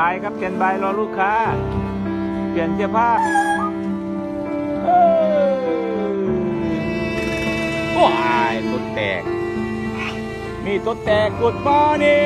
บายครับเปลี่ยนใบรอลูกค้า เปลี่ยนเสื้อผ้าโอ้ยว้ายตุ๊ดแตก มีตุ๊ดแตกกุดบอนี่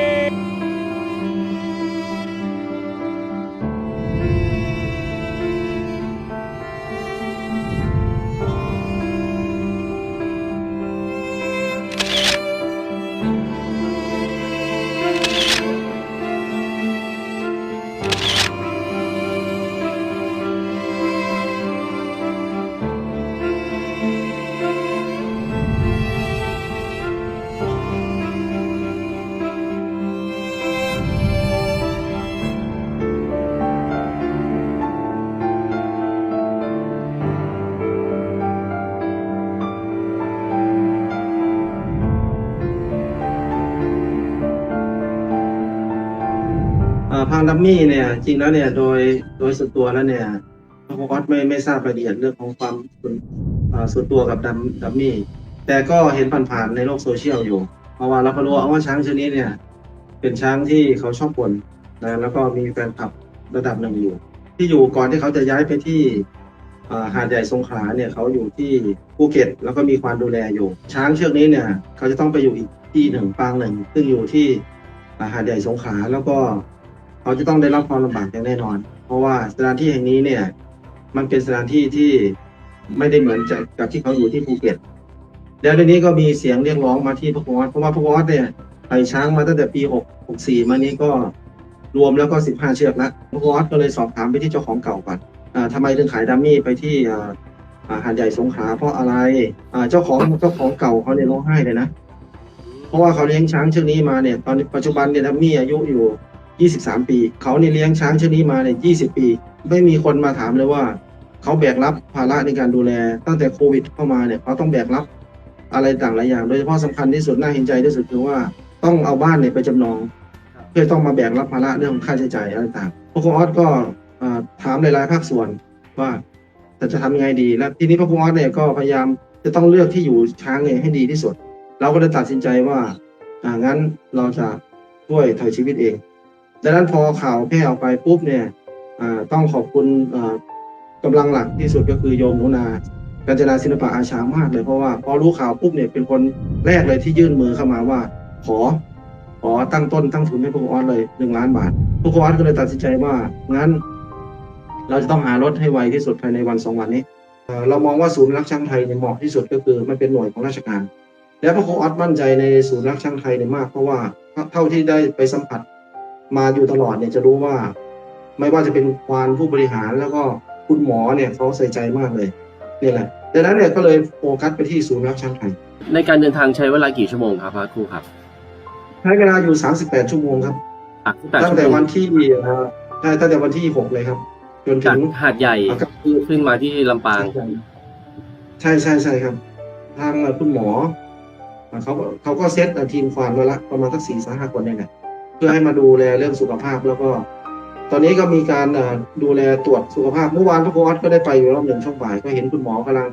ดัมมี่เนี่ยจริงแล้วเนี่ยโดยโดยส่วนตัวแล้วเนี่ยพระโค้ชไม่ไม่ทราบรายละเอียดเรื่องของความส่วนส่วนตัวกับดัมดัมมี่ แต่ก็เห็นผ่านๆในโลกโซเชียลอยู่ เพราะว่าเราก็รู้ว่าช้างชนิดเนี่ย เป็นช้างที่เขาชอบปนนะแล้วก็มีแฟนคลับระดับหนึ่งอยู่ ที่อยู่ก่อนที่เขาจะย้ายไปที่หาดใหญ่สงขลาเนี่ยเขาอยู่ที่ภูเก็ต แล้วก็มีความดูแลอยู่ ช้างเชือกนี้เนี่ยเขาจะต้องไปอยู่อีกที่หนึ่งปางหนึ่ง ซึ่งอยู่ที่หาดใหญ่สงขลาแล้วก็ เขาจะต้องได้รับความลำบากอย่างแน่นอน เพราะว่าสถานที่แห่งนี้เนี่ย มันเป็นสถานที่ที่ไม่ได้เหมือนกับที่เขาอยู่ที่ภูเก็ตแล้วในนี้ก็มีเสียงเรียกร้องมาที่พระวัตเพราะว่าพระวัตเนี่ยไปช้างมาตั้งแต่ปี6 64มานี้ก็รวมแล้วก็ 15 เชือกแล้วพระวัตก็เลยสอบถามไปที่เจ้าของเก่าก่อนทำไมถึงขายดัมมี่ไปที่หาดใหญ่สงขลาเพราะอะไรเจ้าของเจ้าของเก่าเขาเนี่ยร้องไห้เลยนะ เพราะว่าเขาเลี้ยงช้างเชือกนี้มาเนี่ย ตอนปัจจุบันเนี่ยดัมมี่อายุอยู่ 23 ปี เขาเนี่ยเลี้ยงช้างเชือกนี้มาเนี่ย20 ปี ไม่มีคนมาถามเลยว่า เขาแบกรับภาระในการดูแล ตั้งแต่โควิดเข้ามาเนี่ยเขาต้องแบกรับอะไรต่างหลายอย่าง โดยเฉพาะสำคัญที่สุดน่าเห็นใจที่สุดคือว่าต้องเอาบ้านเนี่ยไปจำนอง เพื่อต้องมาแบกรับภาระเรื่องของค่าใช้จ่ายอะไรต่างพวกคุณออสก็อ่าถามหลายๆภาคส่วนว่าแต่จะทำยังไงดีและทีนี้พวกคุณออสเนี่ยก็พยายามจะต้องเลือกที่อยู่ช้างเนี่ยให้ดีที่สุด เราก็เลยตัดสินใจว่าอ่างั้นเราจะช่วยถ่ายชีวิตเอง ดังนั้นพอข่าวแพร่ออกไปปุ๊บเนี่ยต้องขอบคุณอ่ากำลังหลักที่สุดก็คือโยมหนุนากัญจนาศิลปะอาชามากเลยเพราะว่าพอรู้ข่าวปุ๊บเนี่ยเป็นคนแรกเลยที่ยื่นมือเข้ามาว่า ขอขอตั้งต้นตั้งทุนให้พวกออสเลยหนึ่งล้านบาทพวกออสก็เลยตัดสินใจว่างั้น เราจะต้องหารถให้ไวที่สุดภายในวันสองวันนี้เรามองว่าศูนย์รักช่างไทยเนี่ยเหมาะที่สุดก็คือมันเป็นหน่วยของราชการ และพระครูออสมั่นใจในศูนย์รักช่างไทยเนี่ยมากเพราะว่าเท่าที่ได้ไปสัมผัส มาอยู่ตลอดเนี่ยจะรู้ว่า ไม่ว่าจะเป็นควานผู้บริหารแล้วก็คุณหมอเนี่ยเขาใส่ใจมากเลยนี่แหละดังนั้นเนี่ยก็เลยโฟกัสไปที่ศูนย์รักช่างไทยในการเดินทางใช้เวลากี่ชั่วโมงครับพระครูครับใช้เวลาอยู่ 38 ชั่วโมงครับอะตั้งตั้งแต่ชั่วโมงวันที่เอ่อใช่ตั้งแต่วันที่6เลยครับ จนถึจากงหาดใหญ่ก็คือขึ้นมาที่ลำปาง ใช่ใช่ใช่ครับ ทางคุณหมอเขาเขาก็เซตทีมควานไว้ละประมาณสักสี่สาห้าคนเนี่ยแหละ เพื่อให้มาดูแลเรื่องสุขภาพแล้วก็ ตอนนี้ก็มีการดูแลตรวจสุขภาพเมื่อวานพระโควัตก็ได้ไปอยู่รอบหนึ่งช่วงบ่ายก็เห็นคุณหมอกำลัง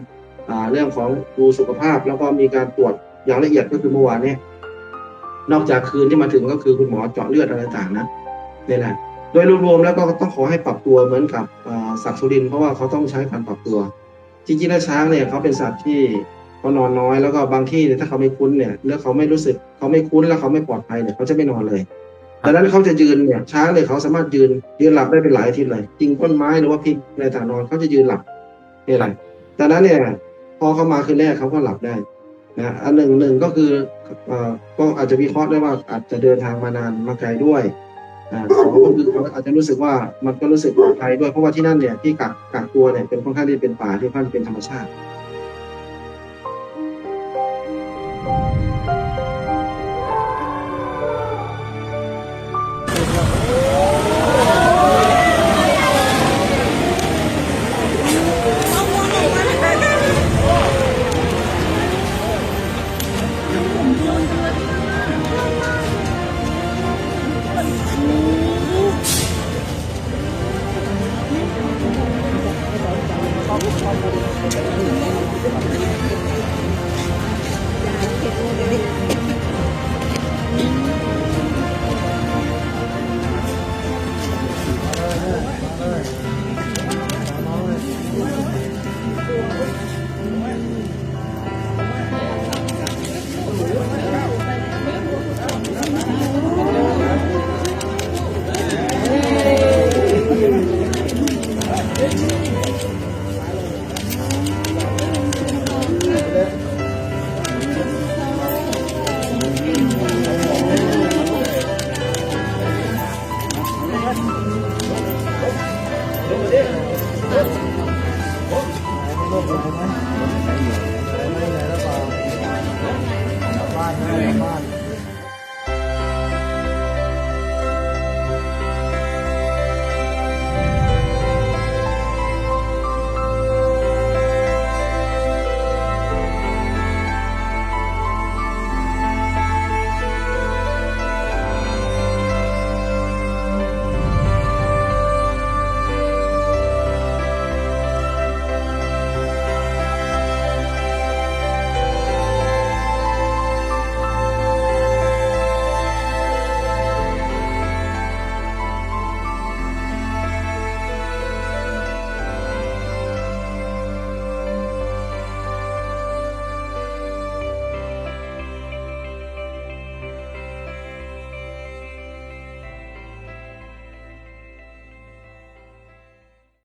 เรื่องของดูสุขภาพ แล้วก็มีการตรวจอย่างละเอียดก็คือเมื่อวานเนี่ยนอกจากคืนที่มาถึงก็คือคุณหมอเจาะเลือดอะไรต่างนะนี่แหละโดยรวมๆแล้วก็ต้องขอให้ปรับตัวเหมือนกับสัตว์สุรินเพราะว่าเขาต้องใช้การปรับตัว จริงๆแล้วช้างเนี่ยเขาเป็นสัตว์ที่เขานอนน้อยแล้วก็บางที่ถ้าเขาไม่คุ้นเนี่ยแล้วเขาไม่รู้สึกเขาไม่คุ้นแล้วเขาไม่ปลอดภัยเนี่ยเขาจะไม่นอนเลย ดังนั้นเขาจะยืนเนี่ยช้างเนี่ยเขาสามารถยืนยืนหลับได้เป็นหลายอาทิตย์เลยจริงต้นไม้หรือว่าพลิกอะไรต่างนอนเขาจะยืนหลับนี่แหละดังนั้นเนี่ยพอเขามาคืนแรกเขาก็หลับได้นะอันหนึ่งหนึ่งก็คือเอ่อก็อาจจะวิเคราะห์ได้ว่าอาจจะเดินทางมานานมาไกลด้วยอ่าสองก็คือเขาอาจจะรู้สึกว่ามันก็รู้สึกปลอดภัยด้วยเพราะว่าที่นั่นเนี่ยที่กักกักตัวเนี่ยเป็นค่อนข้างที่เป็นป่าที่ค่อนข้างเป็นธรรมชาติ ครับ